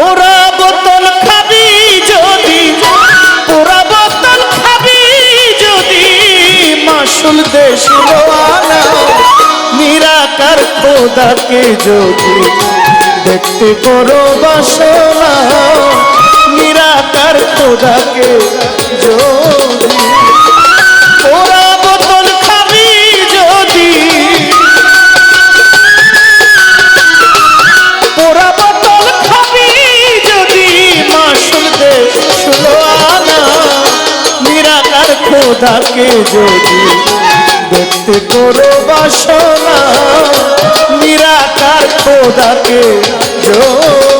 পোড়া বোতল খাবি যদি পোড়া বোতল খাবি যদি মাসুল দেশ নিরাকার খোদাকে যদি দেখতে করো বাসনা, নিরাকার খোদাকে যদি। পোড়া খোদাকে যদি দেখতে করো বাসনা নিরাকার খোদাকে যদি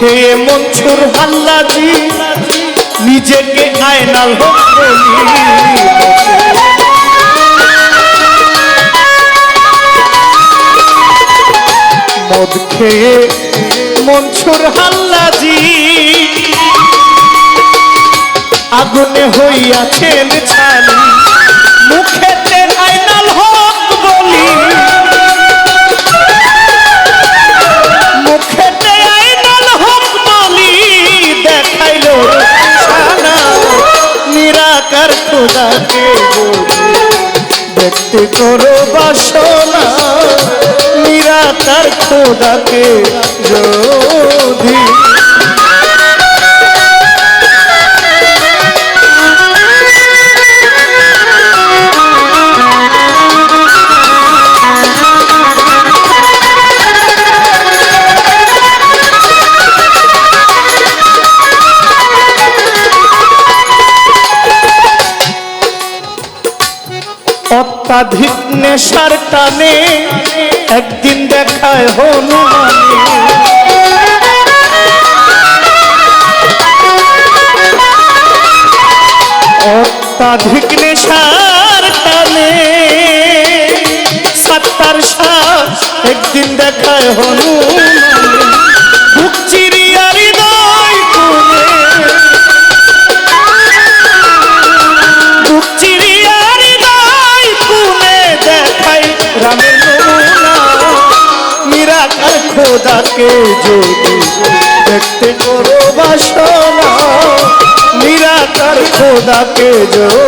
খেয়ে মনছুর হাল্লাজি নিজেকে আয়নাল মদ খেয়ে মনছুর হাল্লাজি আগুনে হইয়াছেন ছানি মুখেতে যদি দেখতে করো বাসনা নিরাকার খোদাকে যদি অত্যাধিক নেশার টানে একদিন দেখায় হনুমানে। অত্যাধিক নেশার টানে সাত্তার শাহ একদিন দেখায় হনুমানে। খোদাকে যদি দেখতে করো বাসনা নিরাকার খোদাকে যদি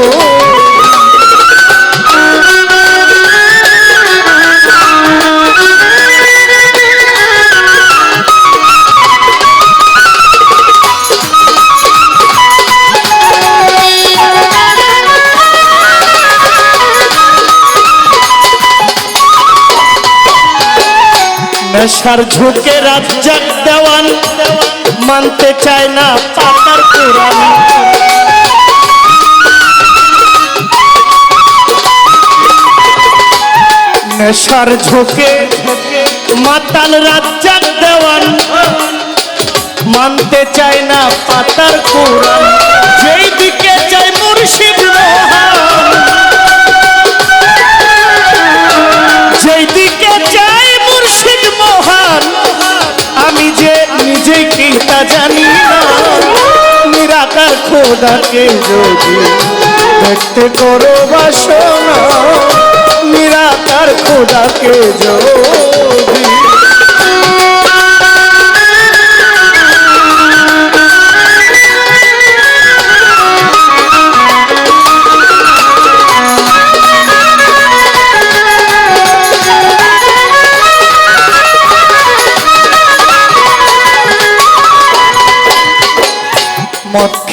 নেশার ঝুঁকে রাজ্জাক দেওয়ান, মানতে চায় না পাতার কোরআন। নেশার ঝুঁকে মাতাল রাজ্জাক দেওয়ান, মানতে চায় না পাতার কোরআন। যেই দিকে চাই মুর্শিদ রোহান জানি না। নিরাকার খোদাকে যদি দেখতে করো বাসনা নিরাকার খোদাকে যদি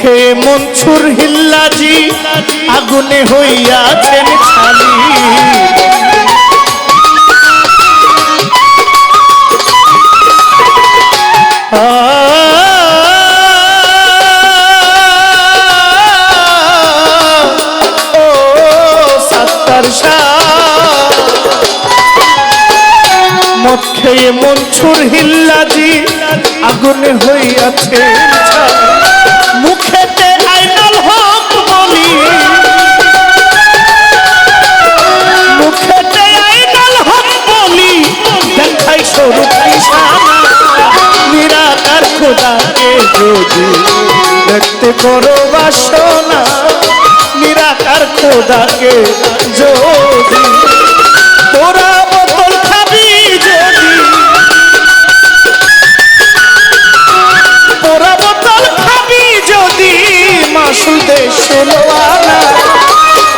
মদ মনসুর হিল্লাজি আগুনে হইয়াছেন ছালি মনছুর হিল্লাজি আগুনে হইয়াছে। মুখেতে আইনাল হক বলি। মুখেতে আইনাল হক বলি। দেখাই সরু নিরাকার খোদাকে যদি দেখতে করো বাসনা, নিরাকার খোদাকে যদি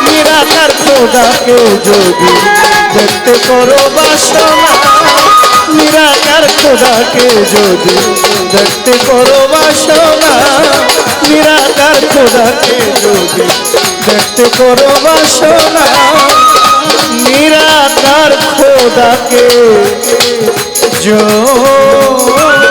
নিরাকার খোদাকে যদি দেখতে করো বাসনা নিরাকার খোদাকে যদি দেখতে করো বাসনা নিরাকার খোদাকে যদি দেখতে করো বাসনা নিরাকার খোদাকে যদি